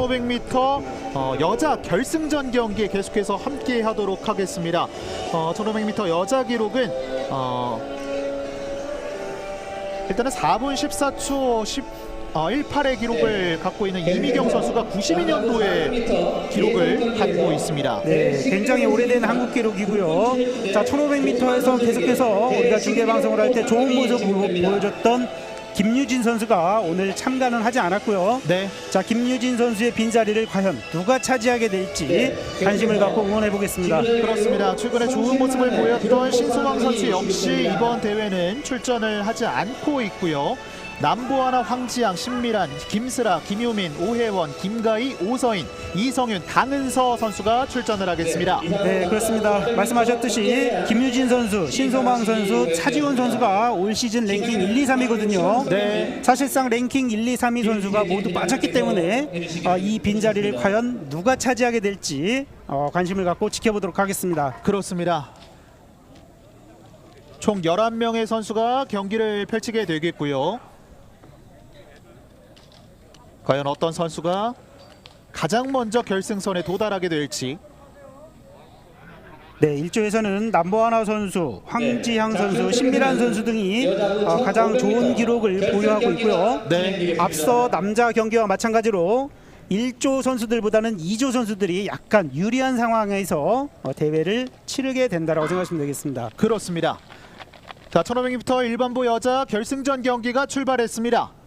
1500m 어, 여자 결승전 경기에 계속해서 함께 하도록 하겠습니다. 어, 1500m 여자 기록은 어, 일단은 4분 14초 10, 어, 18의 기록을 갖고 있는 이미경 선수가 92년도에 기록을 갖고 있습니다. 네, 굉장히 오래된 한국 기록이고요. 자, 1500m에서 계속해서 우리가 중계 방송을 할 때 좋은 모습 보- 보여줬던 김유진 선수가 오늘 참가는 하지 않았고요. 네, 자, 김유진 선수의 빈자리를 과연 누가 차지하게 될지 관심을 갖고 응원해 보겠습니다. 그렇습니다. 최근에 좋은 모습을 보였던 신소망 선수 역시 이번 대회는 출전을 하지 않고 있고요. 남보아나 황지양, 신미란, 김슬아, 김효민, 오혜원, 김가희, 오서인, 이성윤, 강은서 선수가 출전을 하겠습니다. 네, 그렇습니다. 말씀하셨듯이 김유진 선수, 신소망 선수, 차지훈 선수가 올 시즌 랭킹 1, 2, 3이거든요. 네, 사실상 랭킹 1, 2, 3위 선수가 모두 빠졌기 때문에 어, 이 빈자리를 과연 누가 차지하게 될지 어, 관심을 갖고 지켜보도록 하겠습니다. 그렇습니다. 총 11명의 선수가 경기를 펼치게 되겠고요. 과연 어떤 선수가 가장 먼저 결승선에 도달하게 될지 네, 1조에서는 남보하나 선수, 황지향 선수, 신미란 선수 등이 어, 가장 좋은 기록을 보유하고 있고요. 네, 앞서 남자 경기와 마찬가지로 1조 선수들보다는 2조 선수들이 약간 유리한 상황에서 어, 대회를 치르게 된다라고 생각하시면 되겠습니다. 그렇습니다. 자, 1500m 일반부 여자 결승전 경기가 출발했습니다.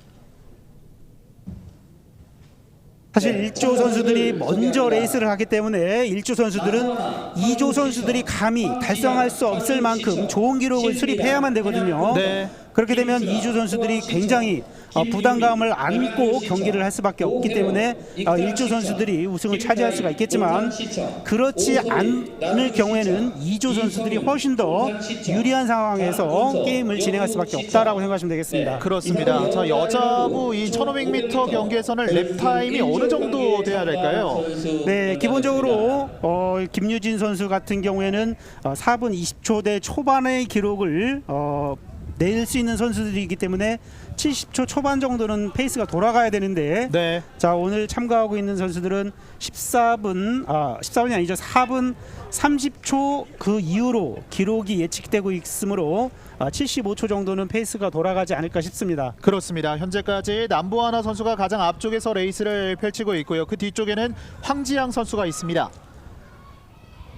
사실 1조 선수들이 먼저 레이스를 하기 때문에 1조 선수들은 2조 선수들이 감히 달성할 수 없을 만큼 좋은 기록을 수립해야만 되거든요. 네. 그렇게 되면 2조 선수들이 굉장히 어, 부담감을 안고 경기를 할 수밖에 없기 때문에 어, 1조 선수들이 우승을 차지할 수가 있겠지만 그렇지 않을 경우에는 2조 선수들이 훨씬 더 유리한 상황에서 게임을 진행할 수밖에 없다라고 생각하시면 되겠습니다. 그렇습니다. 자, 여자부 이 1500m 경기에서는 랩 타임이 어느 정도 돼야 될까요? 네, 기본적으로 어, 김유진 선수 같은 경우에는 어, 4분 20초대 초반의 기록을 어, 낼 수 있는 선수들이기 때문에 70초 초반 정도는 페이스가 돌아가야 되는데 네. 자 오늘 참가하고 있는 선수들은 14분 아 14분이 아니죠 4분 30초 그 이후로 기록이 예측되고 있으므로 아, 75초 정도는 페이스가 돌아가지 않을까 싶습니다. 그렇습니다. 현재까지 남보하나 선수가 가장 앞쪽에서 레이스를 펼치고 있고요. 그 뒤쪽에는 황지양 선수가 있습니다.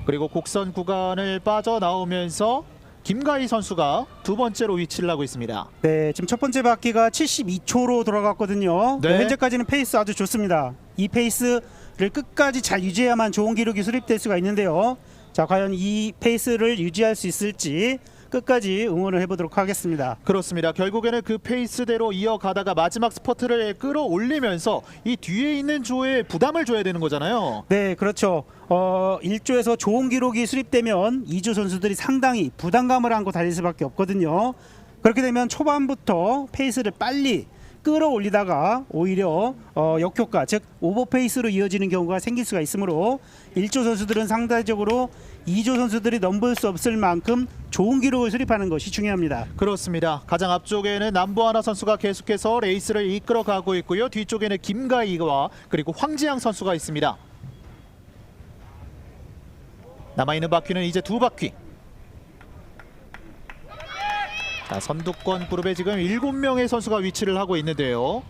그리고 곡선 구간을 빠져나오면서 김가희 선수가 두 번째로 위치를 하고 있습니다. 네, 지금 첫 번째 바퀴가 72초로 돌아갔거든요. 네. 현재까지는 페이스 아주 좋습니다. 이 페이스를 끝까지 잘 유지해야만 좋은 기록이 수립될 수가 있는데요. 자, 과연 이 페이스를 유지할 수 있을지 끝까지 응원을 해보도록 하겠습니다. 그렇습니다. 결국에는 그 페이스대로 이어가다가 마지막 스퍼트를 끌어올리면서 이 뒤에 있는 조에 부담을 줘야 되는 거잖아요. 네, 그렇죠. 어, 1조에서 좋은 기록이 수립되면 2조 선수들이 상당히 부담감을 안고 달릴 수밖에 없거든요. 그렇게 되면 초반부터 페이스를 빨리 끌어올리다가 오히려 어, 역효과 즉 오버 페이스로 이어지는 경우가 생길 수가 있으므로 1조 선수들은 상대적으로 2조 선수들이 넘볼 수 없을 만큼 좋은 기록을 수립하는 것이 중요합니다. 그렇습니다. 가장 앞쪽에는 남보하나 선수가 계속해서 레이스를 이끌어가고 있고요. 뒤쪽에는 김가희와 그리고 황지양 선수가 있습니다. 남아있는 바퀴는 이제 두 바퀴. 자, 선두권 그룹에 지금 7명의 선수가 위치를 하고 있는데요.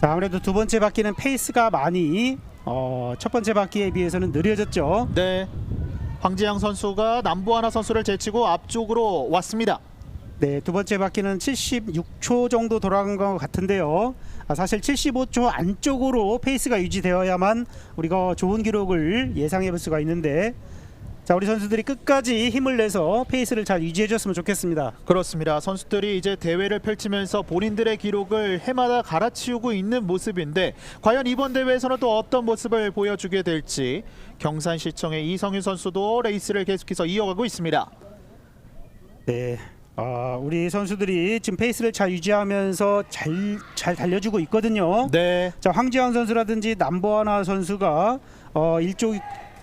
자, 아무래도 두 번째 바퀴는 페이스가 많이 어, 첫 번째 바퀴에 비해서는 느려졌죠. 네. 황지양 선수가 남보하나 선수를 제치고 앞쪽으로 왔습니다. 네, 두 번째 바퀴는 76초 정도 돌아간 것 같은데요. 아, 사실 75초 안쪽으로 페이스가 유지되어야만 우리가 좋은 기록을 예상해 볼 수가 있는데 자, 우리 선수들이 끝까지 힘을 내서 페이스를 잘 유지해 줬으면 좋겠습니다. 그렇습니다. 선수들이 이제 대회를 펼치면서 본인들의 기록을 해마다 갈아치우고 있는 모습인데 과연 이번 대회에서는 또 어떤 모습을 보여주게 될지 경산시청의 이성윤 선수도 레이스를 계속해서 이어가고 있습니다. 네. 아, 우리 선수들이 지금 페이스를 잘 유지하면서 잘 잘 달려주고 있거든요. 네, 자 황지영 선수라든지 남보하나 선수가 어, 일조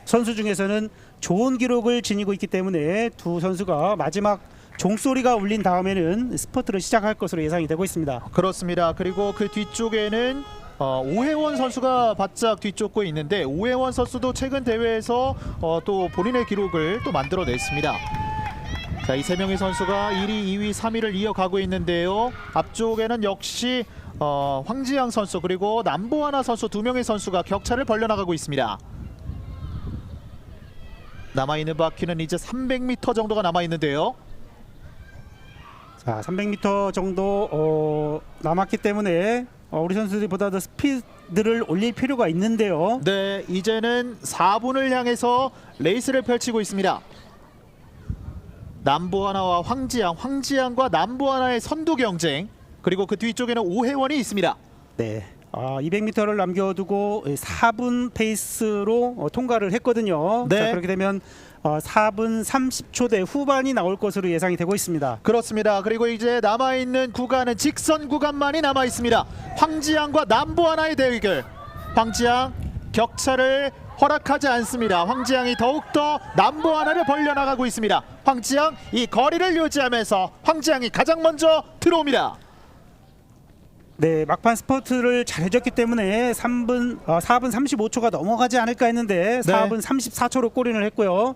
선수 중에서는 좋은 기록을 지니고 있기 때문에 두 선수가 마지막 종소리가 울린 다음에는 스퍼트를 시작할 것으로 예상이 되고 있습니다. 그렇습니다. 그리고 그 뒤쪽에는 어, 오해원 선수가 바짝 뒤쫓고 있는데 오해원 선수도 최근 대회에서 어, 또 본인의 기록을 또 만들어냈습니다. 자, 이 세 명의 선수가 1위, 2위, 3위를 이어가고 있는데요. 앞쪽에는 역시 어, 황지양 선수 그리고 남보하나 선수 두 명의 선수가 격차를 벌려나가고 있습니다. 남아있는 바퀴는 이제 300m 정도가 남아있는데요. 자, 300m 정도 어, 남았기 때문에 어, 우리 선수들이 보다 더 스피드를 올릴 필요가 있는데요. 네, 이제는 4분을 향해서 레이스를 펼치고 있습니다. 남보하나와 황지양, 황지양과 남보하나의 선두 경쟁, 그리고 그 뒤쪽에는 오해원이 있습니다. 네. 아, 200m를 남겨두고 4분 페이스로 어, 통과를 했거든요. 네. 자, 그렇게 되면 어, 4분 30초대 후반이 나올 것으로 예상이 되고 있습니다. 그렇습니다. 그리고 이제 남아 있는 구간은 직선 구간만이 남아 있습니다. 황지양과 남보하나의 대결. 황지양 격차를 허락하지 않습니다. 황지양이 더욱더 남보 하나를 벌려나가고 있습니다. 황지양 이 거리를 유지하면서 황지양이 가장 먼저 들어옵니다. 네, 막판 스퍼트를 잘 해줬기 때문에 3분 어, 4분 35초가 넘어가지 않을까 했는데 네. 4분 34초로 골인을 했고요.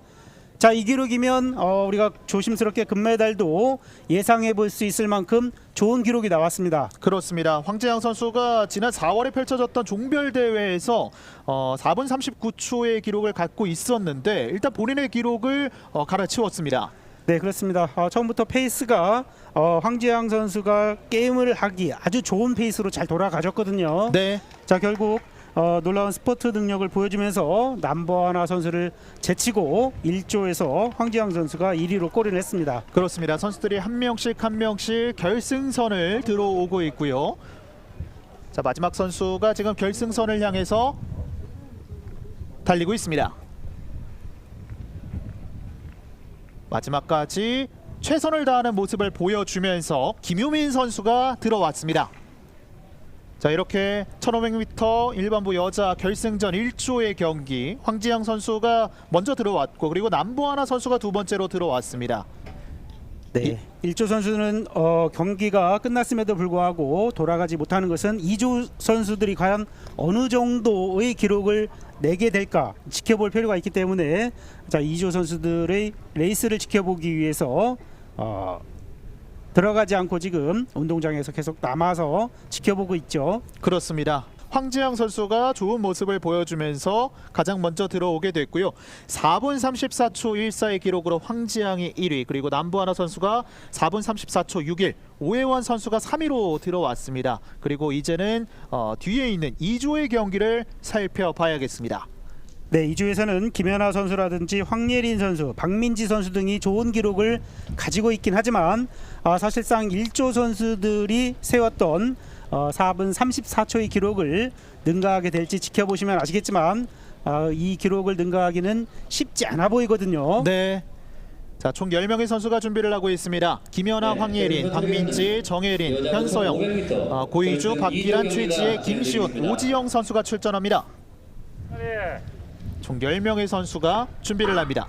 자, 이 기록이면 어, 우리가 조심스럽게 금메달도 예상해 볼 수 있을 만큼 좋은 기록이 나왔습니다. 그렇습니다. 황재양 선수가 지난 4월에 펼쳐졌던 종별 대회에서 어, 4분 39초의 기록을 갖고 있었는데 일단 본인의 기록을 어, 갈아치웠습니다. 네, 그렇습니다. 어, 처음부터 페이스가 어, 황지양 선수가 게임을 하기 아주 좋은 페이스로 잘 돌아가졌거든요. 네, 자, 결국 어, 놀라운 스포트 능력을 보여주면서 남버하나 선수를 제치고 1조에서 황지양 선수가 1위로 골인을 했습니다. 그렇습니다. 선수들이 한 명씩 한 명씩 결승선을 들어오고 있고요. 자 마지막 선수가 지금 결승선을 향해서 달리고 있습니다. 마지막까지 최선을 다하는 모습을 보여주면서 김효민 선수가 들어왔습니다. 자 이렇게 1500m 일반부 여자 결승전 1조의 경기 황지영 선수가 먼저 들어왔고 그리고 남보하나 선수가 두 번째로 들어왔습니다. 네. 1조 선수는 어, 경기가 끝났음에도 불구하고 돌아가지 못하는 것은 2조 선수들이 과연 어느 정도의 기록을 내게 될까 지켜볼 필요가 있기 때문에 자 2조 선수들의 레이스를 지켜보기 위해서 어, 들어가지 않고 지금 운동장에서 계속 남아서 지켜보고 있죠. 그렇습니다. 황지영 선수가 좋은 모습을 보여주면서 가장 먼저 들어오게 됐고요. 4분 34초 14의 기록으로 황지영이 1위 그리고 남부하나 선수가 4분 34초 61 오해원 선수가 3위로 들어왔습니다. 그리고 이제는 어, 뒤에 있는 2조의 경기를 살펴봐야겠습니다. 네, 이 주에서는 김연아 선수라든지 황예린 선수, 박민지 선수 등이 좋은 기록을 가지고 있긴 하지만 아, 사실상 1조 선수들이 세웠던 어, 4분 34초의 기록을 능가하게 될지 지켜보시면 아시겠지만 아, 이 기록을 능가하기는 쉽지 않아 보이거든요. 네. 자, 총 10명의 선수가 준비를 하고 있습니다. 김연아, 네, 황예린, 박민지, 정혜린, 현서영, 어, 고이주, 박기란, 최지혜, 김시훈, 오지영 선수가 출전합니다. 총 10명의 선수가 준비를 합니다.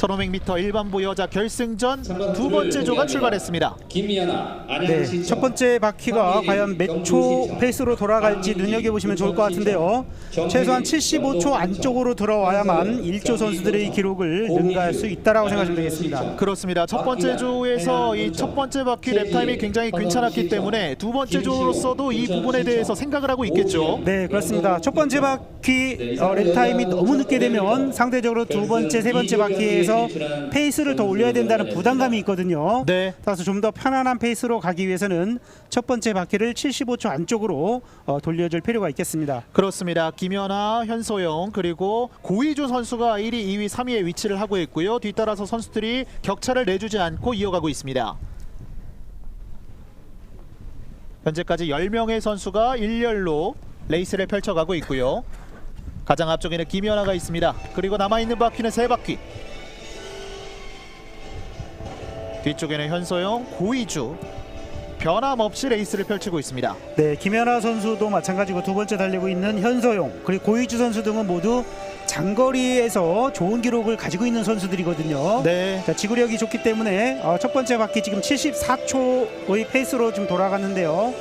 1500m 일반부 여자 결승전 두 번째 조가 출발했습니다. 김미연아, 네, 첫 번째 바퀴가 과연 몇 초 페이스로 돌아갈지 눈여겨보시면 좋을 것 같은데요. 최소한 75초 안쪽으로 들어와야만 1조 선수들의 기록을 능가할 수 있다라고 생각하시면 되겠습니다. 그렇습니다. 첫 번째 조에서 이 첫 번째 바퀴 랩타임이 굉장히 괜찮았기 때문에 두 번째 조로서도 이 부분에 대해서 생각을 하고 있겠죠. 네, 그렇습니다. 첫 번째 바퀴 어, 랩타임이 너무 늦게 되면 상대적으로 두 번째, 세 번째 바퀴에서 페이스를 더 올려야 된다는 부담감이 있거든요. 네. 따라서 좀 더 편안한 페이스로 가기 위해서는 첫 번째 바퀴를 75초 안쪽으로 어, 돌려줄 필요가 있겠습니다. 그렇습니다. 김연아, 현소영 그리고 고이주 선수가 1위, 2위, 3위에 위치를 하고 있고요. 뒤따라서 선수들이 격차를 내주지 않고 이어가고 있습니다. 현재까지 10명의 선수가 일렬로 레이스를 펼쳐가고 있고요. 가장 앞쪽에는 김연아가 있습니다. 그리고 남아있는 바퀴는 세 바퀴. 뒤쪽에는 현소영, 고이주 변함없이 레이스를 펼치고 있습니다. 네, 김연아 선수도 마찬가지고 두 번째 달리고 있는 현서용 그리고 고이주 선수 등은 모두 장거리에서 좋은 기록을 가지고 있는 선수들이거든요. 네, 자, 지구력이 좋기 때문에 어, 첫 번째 바퀴 지금 74초의 페이스로 좀 돌아갔는데요.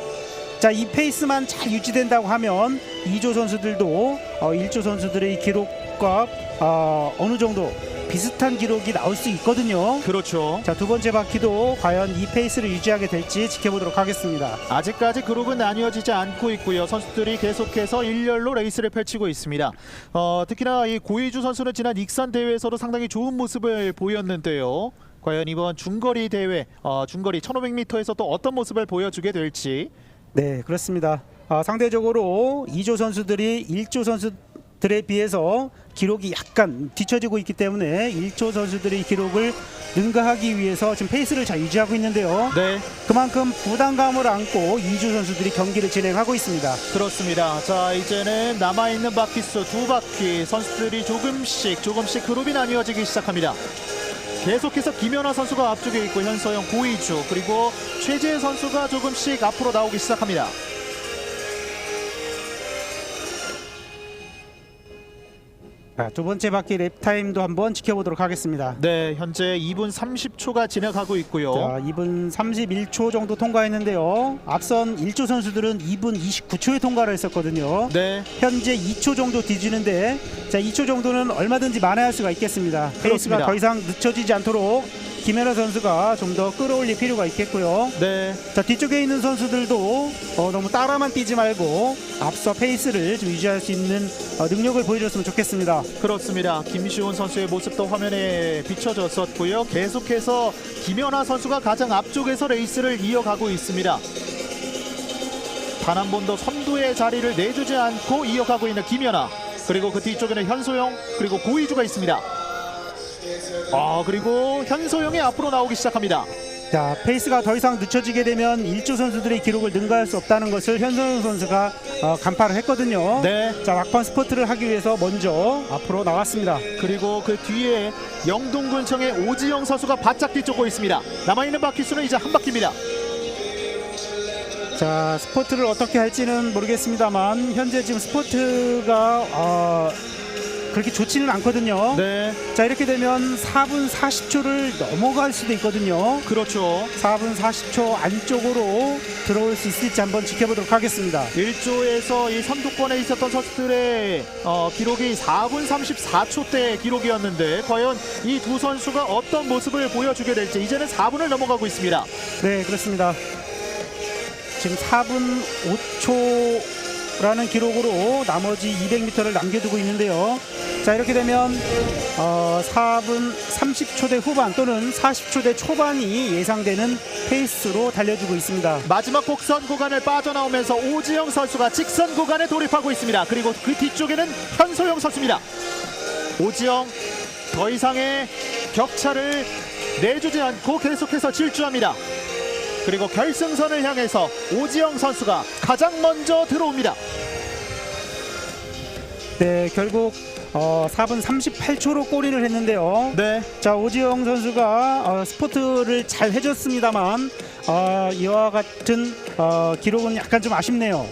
자, 이 페이스만 잘 유지된다고 하면 2조 선수들도 어, 1조 선수들의 기록과 어, 어느 정도 비슷한 기록이 나올 수 있거든요. 그렇죠. 자, 두 번째 바퀴도 과연 이 페이스를 유지하게 될지 지켜보도록 하겠습니다. 아직까지 그룹은 나뉘어지지 않고 있고요. 선수들이 계속해서 일렬로 레이스를 펼치고 있습니다. 어, 특히나 이 고이주 선수는 지난 익산 대회에서도 상당히 좋은 모습을 보였는데요. 과연 이번 중거리 대회, 어, 중거리 1500m에서 또 어떤 모습을 보여주게 될지 네, 그렇습니다. 아, 상대적으로 2조 선수들이 1조 선수들에 비해서 기록이 약간 뒤처지고 있기 때문에 1조 선수들의 기록을 능가하기 위해서 지금 페이스를 잘 유지하고 있는데요. 네, 그만큼 부담감을 안고 2조 선수들이 경기를 진행하고 있습니다. 그렇습니다. 자, 이제는 남아있는 바퀴 수 두 바퀴 선수들이 조금씩 조금씩 그룹이 나뉘어지기 시작합니다. 계속해서 김연아 선수가 앞쪽에 있고 현서영, 고이주 그리고 최재 선수가 조금씩 앞으로 나오기 시작합니다. 자, 두 번째 바퀴 랩 타임도 한번 지켜보도록 하겠습니다. 네, 현재 2분 30초가 지나가고 있고요. 자, 2분 31초 정도 통과했는데요. 앞선 1조 선수들은 2분 29초에 통과를 했었거든요. 네, 현재 2초 정도 뒤지는데 자 2초 정도는 얼마든지 만회할 수가 있겠습니다. 페이스가 그렇습니다. 더 이상 늦춰지지 않도록 김연아 선수가 좀 더 끌어올릴 필요가 있겠고요. 네, 자 뒤쪽에 있는 선수들도 어, 너무 따라만 뛰지 말고 앞서 페이스를 좀 유지할 수 있는 어, 능력을 보여줬으면 좋겠습니다. 그렇습니다. 김시훈 선수의 모습도 화면에 비춰졌었고요. 계속해서 김연아 선수가 가장 앞쪽에서 레이스를 이어가고 있습니다. 단 한 번도 선두의 자리를 내주지 않고 이어가고 있는 김연아. 그리고 그 뒤쪽에는 현소영 그리고 고이주가 있습니다. 아 그리고 현소영이 앞으로 나오기 시작합니다. 자 페이스가 더 이상 늦춰지게 되면 1조 선수들의 기록을 능가할 수 없다는 것을 현선우 선수가 어, 간파를 했거든요. 네. 자 막판 스포트를 하기 위해서 먼저 앞으로 나왔습니다. 그리고 그 뒤에 영동군청의 오지영 선수가 바짝 뒤쫓고 있습니다. 남아있는 바퀴 수는 이제 한 바퀴입니다. 자 스포트를 어떻게 할지는 모르겠습니다만 현재 지금 스포트가 어, 그렇게 좋지는 않거든요. 네, 자 이렇게 되면 4분 40초를 넘어갈 수도 있거든요. 그렇죠. 4분 40초 안쪽으로 들어올 수 있을지 한번 지켜보도록 하겠습니다. 1조에서 이 선두권에 있었던 선수들의 어, 기록이 4분 34초대 기록이었는데 과연 이 두 선수가 어떤 모습을 보여주게 될지 이제는 4분을 넘어가고 있습니다. 네 그렇습니다. 지금 4분 5초 라는 기록으로 나머지 200m를 남겨두고 있는데요. 자 이렇게 되면 어, 4분 30초대 후반 또는 40초대 초반이 예상되는 페이스로 달려주고 있습니다. 마지막 곡선 구간을 빠져나오면서 오지영 선수가 직선 구간에 돌입하고 있습니다. 그리고 그 뒤쪽에는 현소영 선수입니다. 오지영 더 이상의 격차를 내주지 않고 계속해서 질주합니다. 그리고 결승선을 향해서 오지영 선수가 가장 먼저 들어옵니다. 네 결국 어, 4분 38초로 골인을 했는데요. 네, 자 오지영 선수가 어, 스포트를 잘 해줬습니다만 어, 이와 같은 어, 기록은 약간 좀 아쉽네요.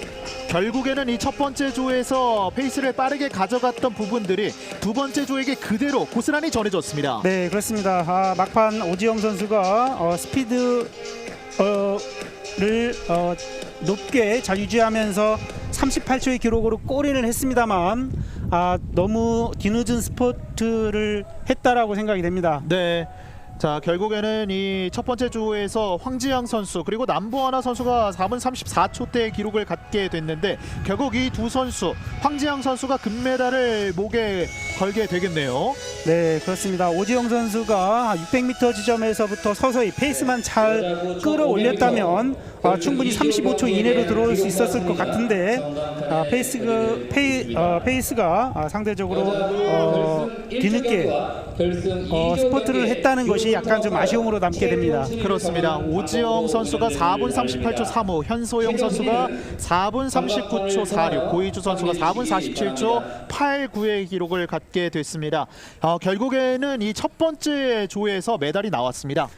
결국에는 이 첫 번째 조에서 페이스를 빠르게 가져갔던 부분들이 두 번째 조에게 그대로 고스란히 전해졌습니다. 네 그렇습니다. 아, 막판 오지영 선수가 어, 스피드 어, 를 어, 높게 잘 유지하면서 38초의 기록으로 골인을 했습니다만 아, 너무 뒤늦은 스포트를 했다라고 생각이 됩니다. 네. 자 결국에는 이 첫 번째 조에서 황지양 선수 그리고 남보하나 선수가 4분 34초대 기록을 갖게 됐는데 결국 이 두 선수 황지양 선수가 금메달을 목에 걸게 되겠네요. 네 그렇습니다. 오지영 선수가 600m 지점에서부터 서서히 페이스만 잘 끌어올렸다면 아, 충분히 35초 이내로 들어올 수 있었을 것 같은데 아, 페이스가 페이, 어, 페이스가 아, 상대적으로 어, 뒤늦게 어, 스포트를 했다는 것이 약간 좀 아쉬움으로 남게 됩니다. 그렇습니다. 오지영 선수가 4분 38초 35, 현소영 선수가 4분 39초 46, 고이주 선수가 4분 47초 89의 기록을 갖게 됐습니다. 어, 결국에는 이 첫 번째 조에서 메달이 나왔습니다.